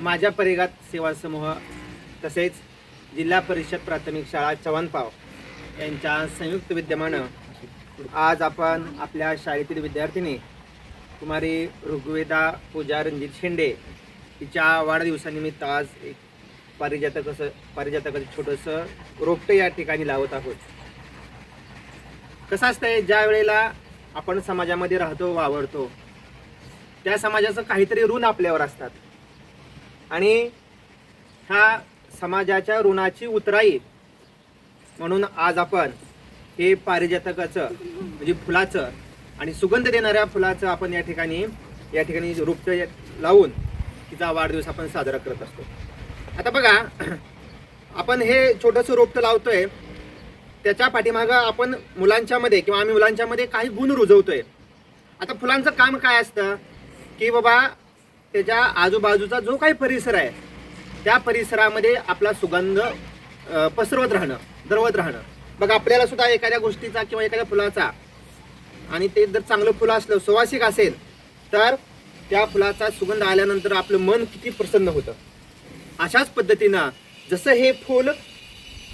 माझ्या परिघात सेवा समूह तसेच जिल्हा परिषद प्राथमिक शाळा चव्हाणपाव यांच्या संयुक्त विद्यमानं आज आपण आपल्या शाळेतील विद्यार्थिनी कुमारी ऋग्वेदा पूजा रणजित शेंडे तिच्या वाढदिवसानिमित्त आज एक पारिजातक असं पारिजातकाचं छोटंसं रोपटं या ठिकाणी लावत आहोत. कसं असतंय ज्या वेळेला आपण समाजामध्ये राहतो वावरतो त्या समाजाचं काहीतरी ऋण आपल्यावर असतात. आणि ह्या समाजाच्या ऋणाची उतराई म्हणून आज आपण हे पारिजातकाचं म्हणजे फुलाचं आणि सुगंध देणाऱ्या फुलाचं आपण या ठिकाणी या ठिकाणी रोपटं लावून तिचा वाढदिवस आपण साजरा करत असतो. आता बघा आपण हे छोटंसं रोपटं लावतोय. त्याच्या पाठीमागं आपण मुलांच्यामध्ये किंवा आम्ही मुलांच्यामध्ये काही गुण रुजवतोय. आता फुलांचं काम काय असतं? की बाबा त्याच्या आजूबाजूचा जो काही परिसर आहे त्या परिसरामध्ये आपला सुगंध पसरवत राहणं दरवत राहणं. मग आपल्याला सुद्धा एखाद्या गोष्टीचा किंवा एखाद्या फुलाचा आणि ते जर चांगलं फुलं असलं सुवासिक असेल तर त्या फुलाचा सुगंध आल्यानंतर आपलं मन किती प्रसन्न होतं. अशाच पद्धतीनं जसं हे फूल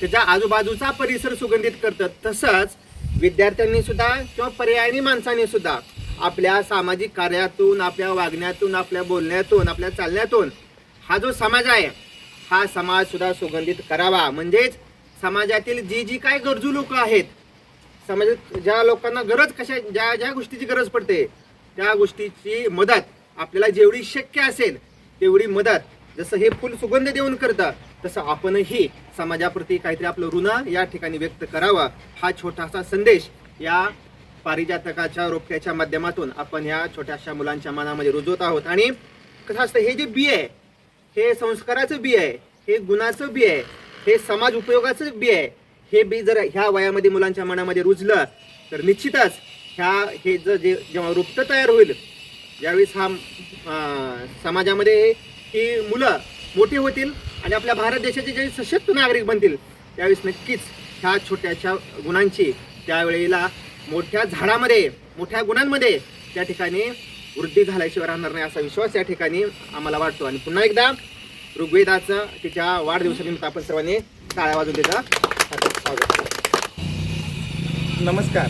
त्याच्या आजूबाजूचा परिसर सुगंधित करतं तसंच विद्यार्थ्यांनी सुद्धा किंवा पर्यायी माणसांनी सुद्धा आपल्या सामाजिक कार्यातून आपल्या वागण्यातून आपल्या बोलण्यातून आपल्या चालण्यातून हा जो समाज आहे हा समाज सुद्धा सुगंधित करावा. म्हणजेच समाजातील जी जी काय गरजू लोक आहेत समाजात ज्या लोकांना गरज कशा ज्या ज्या गोष्टीची गरज पडते त्या गोष्टीची मदत आपल्याला जेवढी शक्य असेल तेवढी मदत. जसं हे फुल सुगंध देऊन करतं तसं आपणही समाजाप्रती काहीतरी आपलं ऋण या ठिकाणी व्यक्त करावं. हा छोटासा संदेश या पारिजातकाच्या रोपट्याच्या माध्यमातून आपण या छोट्याशा मुलांच्या मनामध्ये रुजवत आहोत. आणि कसं असतं हे जे बी आहे हे संस्काराचं बी आहे हे गुणाचं बी आहे हे समाज उपयोगाचं बी आहे हे बी जर ह्या वयामध्ये मुलांच्या मनामध्ये रुजलं तर निश्चितच ह्या हे जर जे जेव्हा रुप्त तयार होईल ज्यावेळेस हा समाजामध्ये ही मुलं मोठी होतील आणि आपल्या भारत देशाचे जे सशक्त नागरिक बनतील त्यावेळेस नक्कीच ह्या छोट्याशा गुणांची त्यावेळेला मोठ्या झाडामध्ये मोठ्या गुणांमध्ये त्या ठिकाणी वृद्धी झाल्याशिवाय राहणार नाही असा विश्वास या ठिकाणी आम्हाला वाटतो. आणि पुन्हा एकदा ऋग्वेदाचं तिच्या वाढदिवसानिमित्त आपण सर्वांनी टाळ्या वाजून तिचा स्वागत. नमस्कार.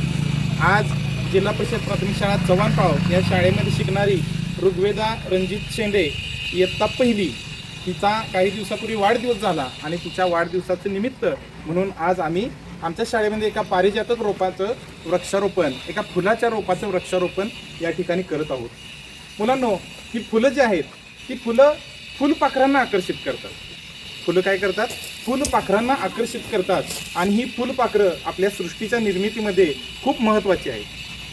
आज जिल्हा परिषद प्राथमिक शाळा चव्हाणपाव या शाळेमध्ये शिकणारी ऋग्वेदा रणजित शेंडे इयत्ता पहिली. तिचा काही दिवसापूर्वी वाढदिवस झाला आणि तिच्या वाढदिवसाचं निमित्त म्हणून आज आम्ही आमच्या शाळेमध्ये एका पारिजातक रोपाचं वृक्षारोपण एका फुलाच्या रोपाचं वृक्षारोपण या ठिकाणी करत आहोत. मुलांनो ही फुलं जी आहेत ती फुलं फुलपाखरांना आकर्षित करतात. फुलं काय करतात? फुलपाखरांना आकर्षित करतात आणि ही फुलपाखरं आपल्या सृष्टीच्या निर्मितीमध्ये खूप महत्त्वाची आहेत.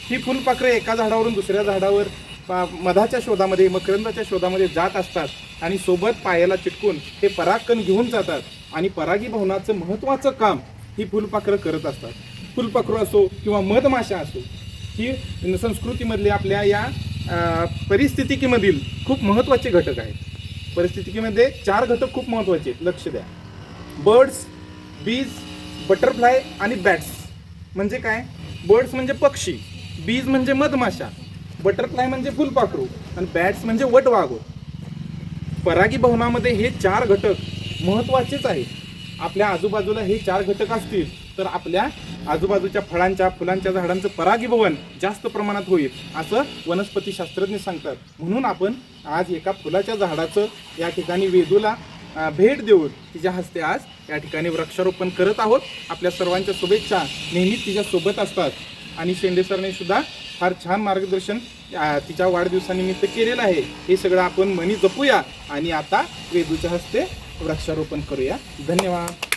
ही फुलपाखरं एका झाडावरून दुसऱ्या झाडावर पा- मधाच्या शोधामध्ये मकरंदाच्या शोधामध्ये जात असतात आणि सोबत पायाला चिटकून हे परागकण घेऊन जातात आणि परागीभवनाचं महत्त्वाचं काम ही फुलपाखरं करत असतात. फुलपाखरं असो किंवा मधमाशा असो ही संस्कृतीमधले आपल्या या अ, परिस्थितिकीमधील खूप महत्त्वाचे घटक आहेत. परिस्थितिकीमध्ये चार घटक खूप महत्त्वाचे आहेत. लक्ष द्या. बर्ड्स बीज बटरफ्लाय आणि बॅट्स. म्हणजे काय? बर्ड्स म्हणजे पक्षी बीज म्हणजे मधमाशा बटरफ्लाय म्हणजे फुलपाखरू आणि बॅट्स म्हणजे वटवाघूर परागीभवनामध्ये हे चार घटक महत्त्वाचेच आहेत. आपल्या आजूबाजूला हे चार घटक असतील तर आपल्या आजूबाजूच्या फळांच्या फुलांच्या झाडांचं परागीभवन जास्त प्रमाणात होईल असं वनस्पती शास्त्रज्ञ सांगतात. म्हणून आपण आज एका फुलाच्या झाडाचं या ठिकाणी वेदूला भेट देऊन तिच्या हस्ते आज या ठिकाणी वृक्षारोपण करत आहोत. आपल्या सर्वांच्या शुभेच्छा नेहमी तिच्या सोबत असतात. आणि शेंडे सरने सुद्धा फार छान मार्गदर्शन तिच्या वाढदिवसानिमित्त केलेलं आहे. हे सगळं आपण मनी जपूया. आणि आता वेदूच्या हस्ते वृक्षारोपण करूया. धन्यवाद.